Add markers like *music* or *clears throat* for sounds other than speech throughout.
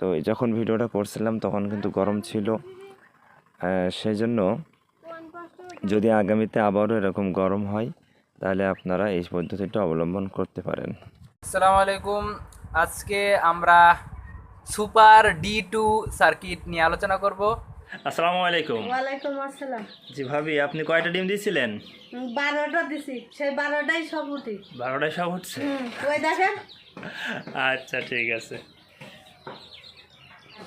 তো যখন ভিডিওটা করছিলাম তখন কিন্তু গরম ছিল। সেই জন্য যদি আগামীতে আবারও এরকম গরম হয় তাহলে আপনারা এই পদ্ধতিটা অবলম্বন করতে পারেন। আসসালামু আলাইকুম। আজকে আমরা সুপার ডি টু সার্কিট নিয়ে আলোচনা করব। আসসালামু আলাইকুম। ওয়ালাইকুম আসসালাম। জি ভাবি আপনি কয়টা ডিম দিয়েছিলেন বারোটা দিছি। সেই বারোটাই সব উঠি। বারোটায় সব হচ্ছে হুম, ওই দেখেন। আচ্ছা ঠিক আছে।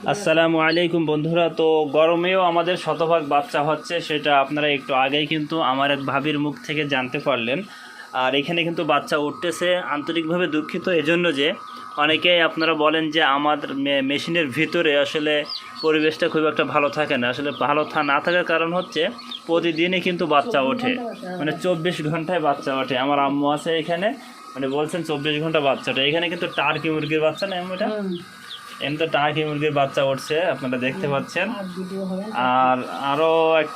আসসালামু আলাইকুম বন্ধুরা। তো গরমেও আমাদের শতভাগ বাচ্চা হচ্ছে, সেটা আপনারা একটু আগেই কিন্তু আমার এক ভাবির মুখ থেকে জানতে পারলেন। আর এখানে কিন্তু বাচ্চা উঠতেছে আন্তরিকভাবে দুঃখিত, এজন্য যে অনেকেই আপনারা বলেন যে আমাদের মে- মেশিনের ভিতরে আসলে পরিবেশটা খুব একটা ভালো থাকে না। আসলে ভালো না থাকার কারণ হচ্ছে প্রতিদিনই কিন্তু বাচ্চা ওঠে। মানে চব্বিশ ঘন্টায় বাচ্চা ওঠে। আমার আম্মু আছে এখানে মানে বলছেন চব্বিশ ঘণ্টা বাচ্চা ওঠে। এখানে কিন্তু টার্কি মুরগির বাচ্চা না এটা? এমনি তো টার্কি মুরগির বাচ্চা উঠছে আপনারা দেখতে পাচ্ছেন। আর আরও এক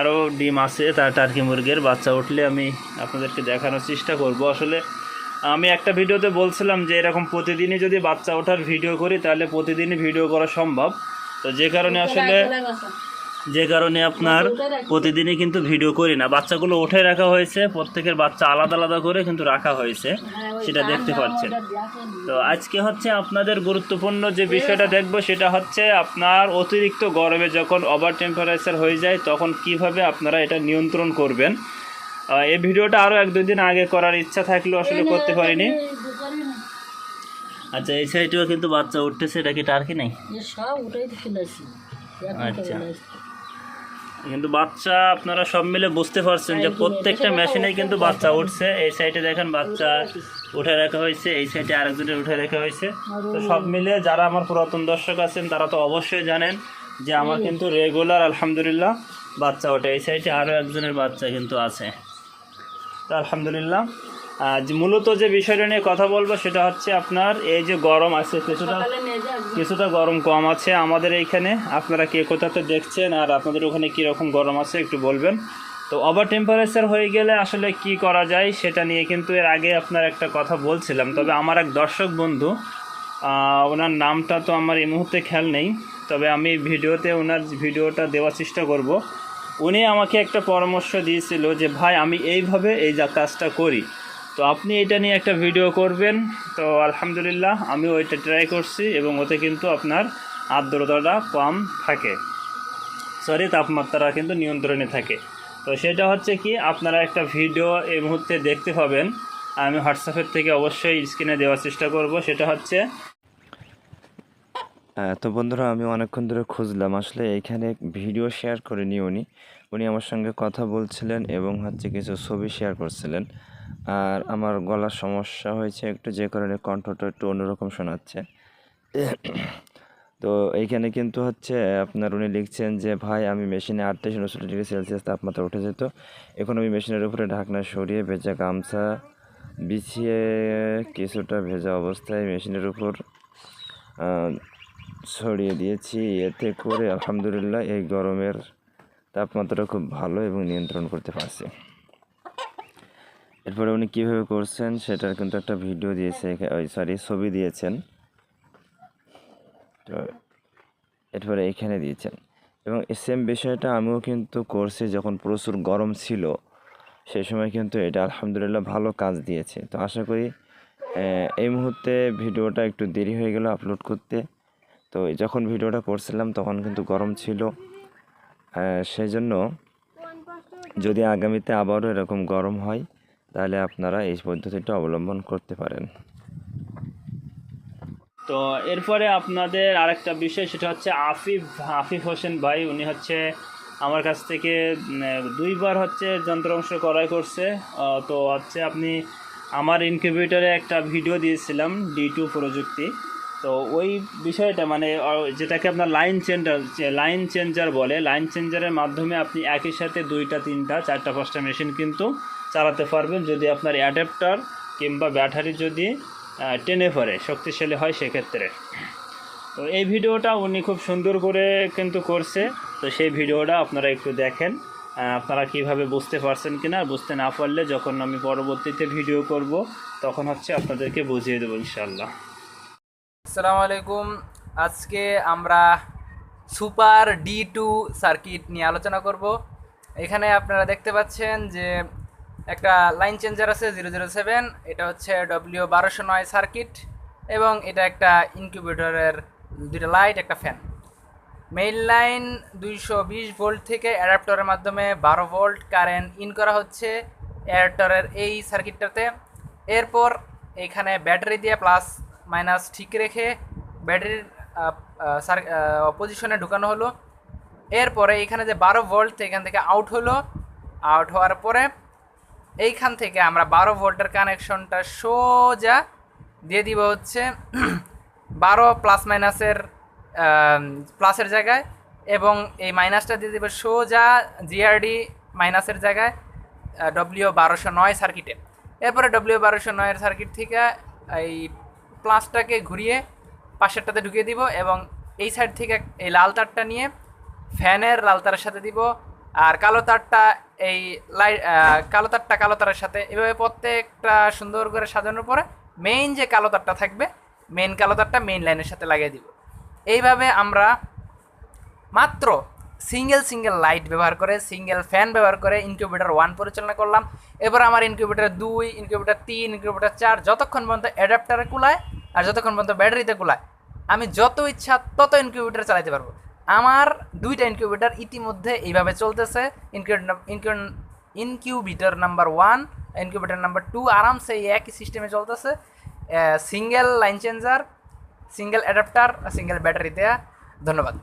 আরও ডিম আছে তার টার্কি মুরগির বাচ্চা উঠলে আমি আপনাদেরকে দেখানোর চেষ্টা করব। আসলে আমি একটা ভিডিওতে বলছিলাম যে এরকম প্রতিদিনই যদি বাচ্চা ওঠার ভিডিও করি তাহলে প্রতিদিনই ভিডিও করা সম্ভব। তো যে কারণে আসলে যে কারণে আপনার প্রতিদিনই কিন্তু ভিডিও করি না। বাচ্চাগুলো উঠে রাখা হয়েছে প্রত্যেকের বাচ্চা আলাদা আলাদা করে কিন্তু রাখা হয়েছে সেটা দেখতে পাচ্ছেন। তো আজকে হচ্ছে আপনাদের গুরুত্বপূর্ণ যে বিষয়টা দেখব সেটা হচ্ছে আপনার অতিরিক্ত গরমে যখন ওভার টেম্পারেচার হয়ে যায় তখন কীভাবে আপনারা এটা নিয়ন্ত্রণ করবেন। এই ভিডিওটা আরও এক দুই দিন আগে করার ইচ্ছা থাকলেও আসলে করতে পারিনি। আচ্ছা এই সাইডেও কিন্তু বাচ্চা উঠতেছে এটা কি টার্কি নেই? সব উঠেই আচ্ছা। কিন্তু বাচ্চা আপনারা সব মিলে বুঝতে পারছেন যে প্রত্যেকটা মেশিনে কিন্তু বাচ্চা উঠছে। এই সাইডে দেখেন বাচ্চা উঠে রাখা হয়েছে, এই সাইডে আরেকজনের উঠে রাখা হয়েছে। তো সব মিলে যারা আমার পুরাতন দর্শক আছেন, তারা তো অবশ্যই জানেন যে আমার কিন্তু রেগুলার আলহামদুলিল্লাহ বাচ্চা ওঠে। এই সাইডে আরও একজনের বাচ্চা কিন্তু আছে। তো আলহামদুলিল্লাহ। মূলত যে বিষয়টা নিয়ে কথা বলব সেটা হচ্ছে আপনার এই যে গরম আছে কিছুটা কিছুটা গরম কম আছে আমাদের এইখানে। আপনারা কে কোথাতে দেখছেন আর আপনাদের ওখানে কী রকম গরম আছে একটু বলবেন। তো ওভার টেম্পারেচার হয়ে গেলে আসলে কি করা যায় সেটা নিয়ে কিন্তু এর আগে আপনার একটা কথা বলছিলাম। তবে আমার এক দর্শক বন্ধু ওনার নামটা তো আমার এই মুহূর্তে খেয়াল নেই। তবে আমি ভিডিওতে ওনার ভিডিওটা দেওয়ার চেষ্টা করব। উনি আমাকে একটা পরামর্শ দিয়েছিল যে ভাই আমি এইভাবে এই যা কাজটা করি তো আপনি এটা নিয়ে একটা ভিডিও করবেন। তো আলহামদুলিল্লাহ আমি ওইটা ট্রাই করছি এবং ওতে কিন্তু আপনার আর্দ্রতাটা কম থাকে। সরি তাপমাত্রা কিন্তু নিয়ন্ত্রণে থাকে। তো সেটা হচ্ছে কি, আপনারা একটা ভিডিও এই মুহূর্তে দেখতে পাবেন। আমি হোয়াটসঅ্যাপের থেকে অবশ্যই স্ক্রিনে দেওয়ার চেষ্টা করব। সেটা হচ্ছে তো বন্ধুরা, আমি অনেকক্ষণ ধরে খুঁজলাম। আসলে এইখানে ভিডিও শেয়ার করেনি উনি। উনি আমার সঙ্গে কথা বলছিলেন এবং হচ্ছে কিছু ছবি শেয়ার করছিলেন। আর আমার গলার সমস্যা হয়েছে একটু, যে কারণে কণ্ঠটা একটু অন্যরকম শোনাচ্ছে। তো এইখানে কিন্তু হচ্ছে আপনার উনি লিখছেন যে, ভাই, আমি মেশিনে আটত্রিশ উনচল্লিশ ডিগ্রি সেলসিয়াস তাপমাত্রা উঠে যেত। এখন আমি মেশিনের উপরে ঢাকনা সরিয়ে ভেজা গামছা বিছিয়ে কিছুটা ভেজা অবস্থায় মেশিনের উপর ছড়িয়ে দিয়েছি। এতে করে আলহামদুলিল্লাহ এই গরমের তাপমাত্রা খুব ভালো এবং নিয়ন্ত্রণ করতে পারছি। এরপরে উনি কীভাবে করছেন সেটার কিন্তু একটা ভিডিও দিয়েছে ওই সরি ছবি দিয়েছেন। তো এরপরে এখানে দিয়েছেন। এবং সেম বিষয়টা আমিও কিন্তু করছি যখন প্রচুর গরম ছিল সেই সময় কিন্তু এটা আলহামদুলিল্লাহ ভালো কাজ দিয়েছে। তো আশা করি এই মুহূর্তে ভিডিওটা একটু দেরি হয়ে গেল আপলোড করতে। তো যখন ভিডিওটা করছিলাম তখন কিন্তু গরম ছিল। সেই জন্য যদি আগামীতে আবারও এরকম গরম হয় তাহলে আপনারা এই পদ্ধতিটা অবলম্বন করতে পারেন। তো এরপরে আপনাদের আরেকটা বিষয়, সেটা হচ্ছে আফিফ আফিফ হোসেন ভাই, উনি হচ্ছে আমার কাছ থেকে দুইবার হচ্ছে যন্ত্র অংশ ক্রয় করছে। তো হচ্ছে আপনি আমার ইনকিউবেটরে একটা ভিডিও দিয়েছিলাম ডি টু প্রযুক্তি। তো ওই বিষয়টা মানে যেটাকে আপনার লাইন চেঞ্জার লাইন চেঞ্জার বলে। লাইন চেঞ্জারের মাধ্যমে আপনি একই সাথে দুইটা, তিনটা, চারটা, পাঁচটা মেশিন কিন্তু চালাতে পারবেন যদি আপনার অ্যাডাপ্টার কিংবা ব্যাটারি যদি টেনে পড়ে, শক্তিশালী হয় সেক্ষেত্রে। তো এই ভিডিওটা উনি খুব সুন্দর করে কিন্তু করছে। তো সেই ভিডিওটা আপনারা একটু দেখেন। আপনারা কীভাবে বুঝতে পারছেন কিনা, বুঝতে না পারলে যখন আমি পরবর্তীতে ভিডিও করব, তখন হচ্ছে আপনাদেরকে বুঝিয়ে দেবো ইনশাল্লাহ আসসালামু আলাইকুম। আজকে আমরা সুপার ডি টু সার্কিট নিয়ে আলোচনা করব। এখানে আপনারা দেখতে পাচ্ছেন যে একটা লাইন চেঞ্জার আছে জিরো জিরো সেভেন, এটা হচ্ছে ডব্লিউ বারোশো নয় সার্কিট, এবং এটা একটা ইনকিউবেটরের দুটো লাইট, একটা ফ্যান। মেইন লাইন দুইশো বিশ ভোল্ট থেকে অ্যাডাপ্টরের মাধ্যমে বারো ভোল্ট কারেন্ট ইন করা হচ্ছে অ্যাডাপ্টরের এই সার্কিটটাতে। এরপর এখানে ব্যাটারি দিয়ে প্লাস মাইনাস ঠিক রেখে ব্যাটারির পজিশনে ঢুকানো হলো। এরপরে এখানে যে বারো ভোল্ট এখান থেকে আউট হলো, আউট হওয়ার পরে এইখান থেকে আমরা বারো ভোল্টের কানেকশনটা সোজা দিয়ে দিব হচ্ছে *clears throat* বারো প্লাস মাইনাসের প্লাসের জায়গায় এবং এই মাইনাসটা দিয়ে দেবে সোজা জিআরডি মাইনাসের জায়গায় ডব্লিউ বারোশো নয় সার্কিটে এরপরে ডব্লিউ বারোশো নয়ের সার্কিট থেকে এই প্লাসটাকে ঘুরিয়ে পাশেরটাতে ঢুকিয়ে দিব এবং এই সাইড থেকে এই লাল তারটা নিয়ে ফ্যানের লাল তারের সাথে দিব। আর কালো তারটা এই লাইট কালো তারটা কালো তারের সাথে এভাবে প্রত্যেকটা সুন্দর করে সাজানোর পরে মেইন যে কালো তারটা থাকবে মেইন কালো তারটা মেইন লাইনের সাথে লাগিয়ে দিব। এইভাবে আমরা মাত্র সিঙ্গেল সিঙ্গেল লাইট ব্যবহার করে সিঙ্গেল ফ্যান ব্যবহার করে ইনকিউবেটার ওয়ান পরিচালনা করলাম। এবার আমার ইনকিউবেটার দুই ইনকিউবেটার তিন ইনকিউবেটার চার যতক্ষণ পর্যন্ত অ্যাডাপ্টারে কুলায় আর যতক্ষণ পর্যন্ত ব্যাটারিতে কুলায়, আমি যত ইচ্ছা তত ইনকিউবেটার চালাতে পারব। আমার দুইটা ইনকিউবেটার ইতিমধ্যে এইভাবে চলতেছে। Incubator number one incubator number two আরামসে এই একই সিস্টেমে চলতেছে। Single line changer single adapter single battery দেয়া। ধন্যবাদ।